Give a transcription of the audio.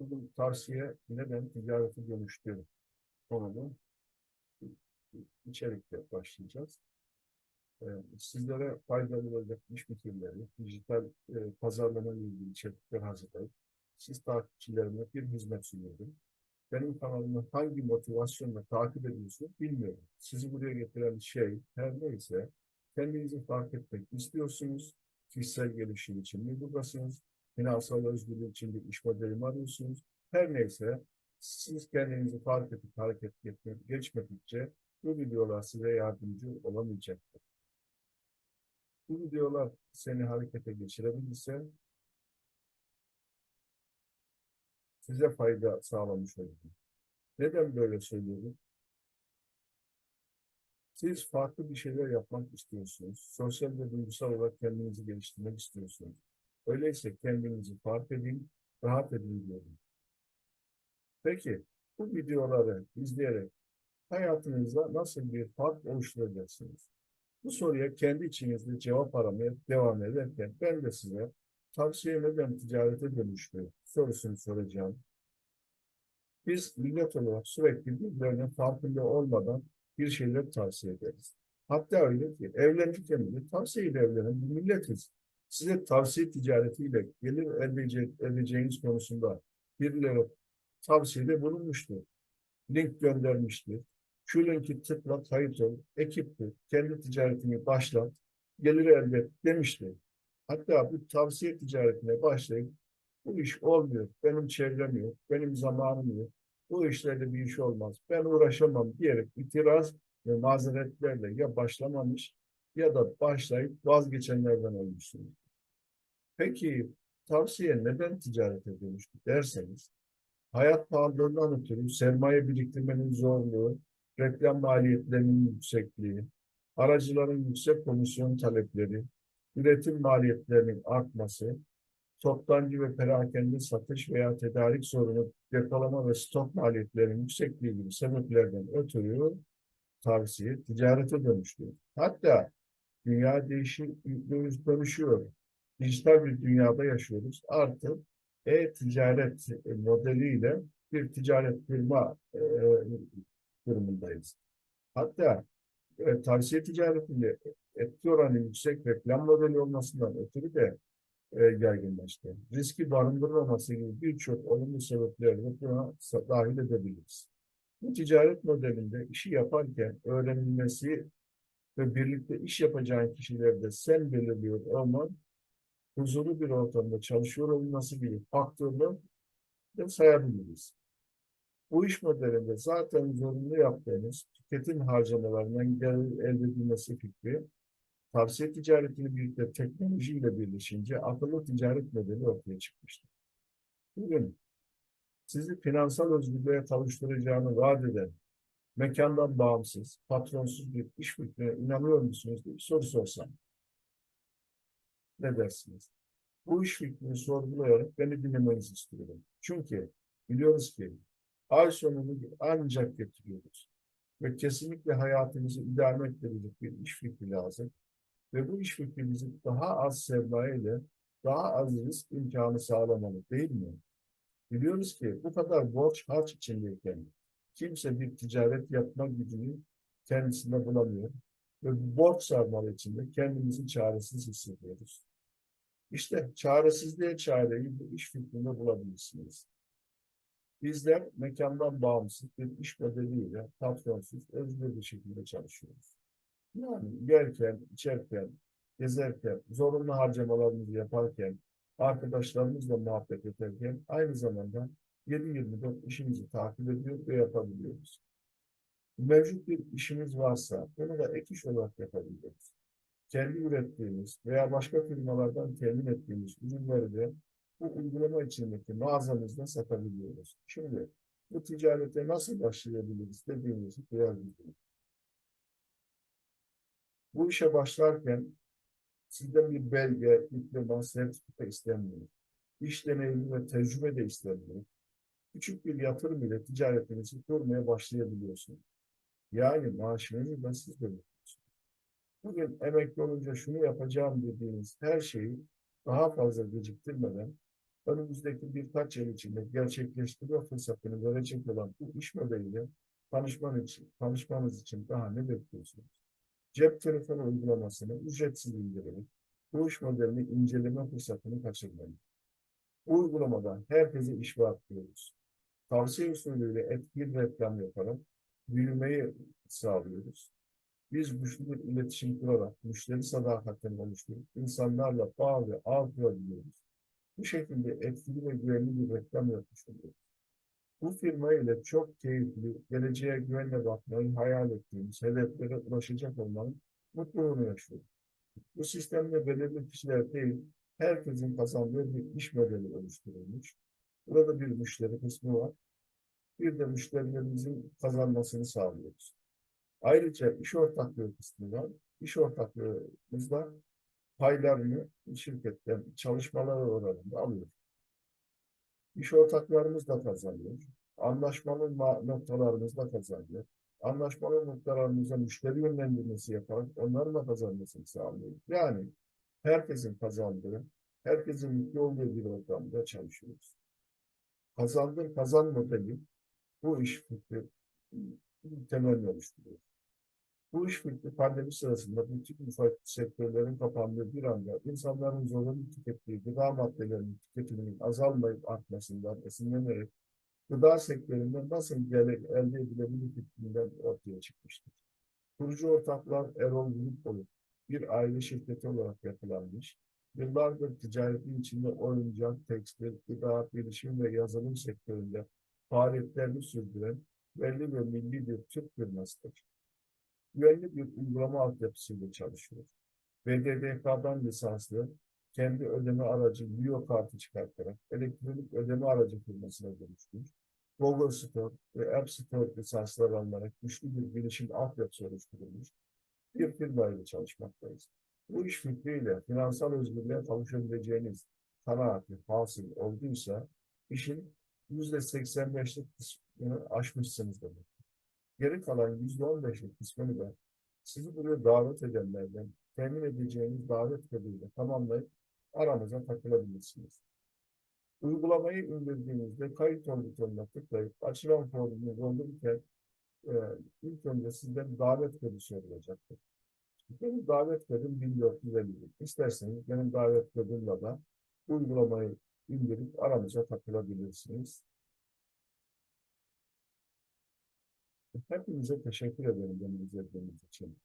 Bugün tavsiye neden ticareti dönüştürür konulu içerikle başlayacağız. Ee, sizlere faydalı olacak iş fikirleri, dijital e, pazarlama ile ilgili içerikler hazırlayıp siz takipçilerime bir hizmet sunuyorum. Benim kanalımı hangi motivasyonla takip ediyorsunuz bilmiyorum. Sizi buraya getiren şey her neyse kendinizi fark etmek istiyorsunuz. Kişisel gelişim için mi buradasınız? Finansal özgürlük için bir iş modeli mi arıyorsunuz? Her neyse siz kendinizi fark edip hareket etmek, geçmedikçe bu videolar size yardımcı olamayacaktır. Bu videolar seni harekete geçirebilirse size fayda sağlamış olur. Neden böyle söylüyorum? Siz farklı bir şeyler yapmak istiyorsunuz. Sosyal ve duygusal olarak kendinizi geliştirmek istiyorsunuz. Öyleyse kendinizi fark edin, rahat edin diyorum. Peki, bu videoları izleyerek hayatınızda nasıl bir fark oluşturacaksınız? Bu soruya kendi içinizde cevap aramaya devam ederken ben de size tavsiye neden ticarete dönüştü sorusunu soracağım. Biz millet olarak sürekli birbirlerinin farkında olmadan bir şeyler tavsiye ederiz. Hatta öyle ki evlenirken bile tavsiyeyle evlenen bir milletiz. Size tavsiye ticaretiyle gelir elde edece- edeceğiniz konusunda birileri tavsiyede bulunmuştur. Link göndermiştir. Şu linki tıkla kayıt ol, ekiptir, kendi ticaretini başlat, gelir elde et demiştir. Hatta bu tavsiye ticaretine başlayıp bu iş olmuyor, benim çevrem yok, benim zamanım yok, bu işlerle bir iş olmaz, ben uğraşamam diyerek itiraz ve mazeretlerle ya başlamamış ya da başlayıp vazgeçenlerden olmuşsunuz. Peki tavsiye neden ticarete dönüştü derseniz, hayat pahalılığından ötürü sermaye biriktirmenin zorluğu, reklam maliyetlerinin yüksekliği, aracıların yüksek komisyon talepleri, üretim maliyetlerinin artması, toptancı ve perakende satış veya tedarik sorunu, depolama ve stok maliyetlerinin yüksekliği gibi sebeplerden ötürü tavsiye ticarete dönüştü. Hatta dünya değişiyor, dönüşüyor. Dijital bir dünyada yaşıyoruz. Artık e-ticaret modeliyle bir ticaret firma e, durumundayız. Hatta e, tavsiye ticaretinde etki oranı yüksek reklam modeli olmasından ötürü de e, yaygınlaştı. Riski barındırmaması gibi birçok olumlu sebeplerle buna dahil edebiliriz. Bu ticaret modelinde işi yaparken öğrenilmesi ve birlikte iş yapacağın kişilerde sen belirliyor olman, huzurlu bir ortamda çalışıyor olması gibi faktörler de sayabiliriz. Bu iş modelinde zaten zorunlu yaptığınız tüketim harcamalarından gelir elde edilmesi fikri, tavsiye ticaretini birlikte teknolojiyle birleşince akıllı ticaret modeli ortaya çıkmıştır. Bugün sizi finansal özgürlüğe kavuşturacağını vaat eden, mekandan bağımsız, patronsuz bir iş fikrine inanıyor musunuz diye bir soru sorsam. Ne dersiniz? Bu iş fikrini sorgulayarak beni dinlemenizi istiyorum. Çünkü biliyoruz ki ay sonunu ancak getiriyoruz. Ve kesinlikle hayatımızı idame ettirecek bir iş fikri lazım. Ve bu iş fikrimizi daha az sermaye ile daha az risk imkanı sağlamalı değil mi? Biliyoruz ki bu kadar borç harç içindeyken kimse bir ticaret yapma gücünü kendisinde bulamıyor. Ve bu borç sarmalı içinde kendimizi çaresiz hissediyoruz. İşte çaresizliğe çareyi bu iş fikrinde bulabilirsiniz. Bizler mekandan bağımsız bir iş modeliyle patronsuz, özgür bir şekilde çalışıyoruz. Yani yerken, içerken, gezerken, zorunlu harcamalarımızı yaparken, arkadaşlarımızla muhabbet ederken aynı zamanda 7-24 işimizi takip ediyor ve yapabiliyoruz. Mevcut bir işimiz varsa bunu da ek iş olarak yapabiliyoruz. Kendi ürettiğimiz veya başka firmalardan temin ettiğimiz ürünleri de bu uygulama içindeki mağazamızda satabiliyoruz. Şimdi bu ticarete nasıl başlayabiliriz dediğimizi biraz bildirin. Bu işe başlarken sizden bir belge, diploma, sertifika istenmiyor. İş deneyimi ve tecrübe de istenmiyor. Küçük bir yatırım ile ticaretinizi kurmaya başlayabiliyorsunuz. Yani maaşınızı da siz belirliyorsunuz. Bugün emekli olunca şunu yapacağım dediğiniz her şeyi daha fazla geciktirmeden önümüzdeki birkaç yıl içinde gerçekleştirme fırsatını verecek olan bu iş modeliyle tanışman için, tanışmanız için daha ne bekliyorsunuz? Cep telefonu uygulamasını ücretsiz indirerek bu iş modelini inceleme fırsatını kaçırmayın. Bu uygulamada herkese iş vaat ediyoruz. Tavsiye usulüyle etkili reklam yaparak büyümeyi sağlıyoruz. Biz güçlü iletişim kurarak müşteri sadakatini oluşturup insanlarla bağ ve ağ kurabiliyoruz. Bu şekilde etkili ve güvenli bir reklam yapmış oluyoruz. Bu firma ile çok keyifli, geleceğe güvenle bakmayı hayal ettiğimiz hedeflere ulaşacak olmanın mutluluğunu yaşıyoruz. Bu sistemde belirli kişiler değil, herkesin kazandığı bir iş modeli oluşturulmuş. Burada bir müşteri kısmı var. Bir de müşterilerimizin kazanmasını sağlıyoruz. Ayrıca iş ortaklığı kısmı var. İş ortaklığımızda paylarını şirketten çalışmalar oranında alıyor. İş ortaklarımız da kazanıyor. Anlaşmalı ma- noktalarımız da kazanıyor. Anlaşmalı noktalarımıza müşteri yönlendirmesi yaparak onların da kazanmasını sağlıyor. Yani herkesin kazandığı, herkesin mutlu olduğu bir ortamda çalışıyoruz. Kazandır kazan modeli bu iş fikri temelini oluşturuyor. Bu iş fikri pandemi sırasında bütün ufak sektörlerin kapandığı bir anda insanların zorunlu tükettiği gıda maddelerinin tüketiminin azalmayıp artmasından esinlenerek gıda sektöründe nasıl gelir elde edilebilir fikrinden ortaya çıkmıştır. Kurucu ortaklar Erol olup bir aile şirketi olarak yapılanmış, yıllardır ticaretin içinde oyuncak, tekstil, gıda, bilişim ve yazılım sektöründe faaliyetlerini sürdüren belli ve milli bir Türk firmasıdır. Güvenli bir uygulama altyapısıyla çalışıyor. BDDK'dan lisanslı kendi ödeme aracı Bio kartı çıkartarak elektronik ödeme aracı firmasına dönüştürmüş. Google Store ve App Store lisanslar alınarak güçlü bir bilişim altyapısı oluşturulmuş bir firma ile çalışmaktayız. Bu iş fikriyle finansal özgürlüğe kavuşabileceğiniz kanaati hasıl olduysa işin yüzde 85'lik kısmını aşmışsınız demek. Geri kalan yüzde 15'lik kısmını da sizi buraya davet edenlerden temin edeceğiniz davet koduyla tamamlayıp aramıza takılabilirsiniz. Uygulamayı indirdiğinizde kayıt ol tıklayıp açılan formu doldururken e, ilk önce sizden davet kodu sorulacaktır. Benim davet kodum 1450. İsterseniz benim davet kodumla da uygulamayı indirip aramıza takılabilirsiniz. Hepinize teşekkür ederim beni izlediğiniz için.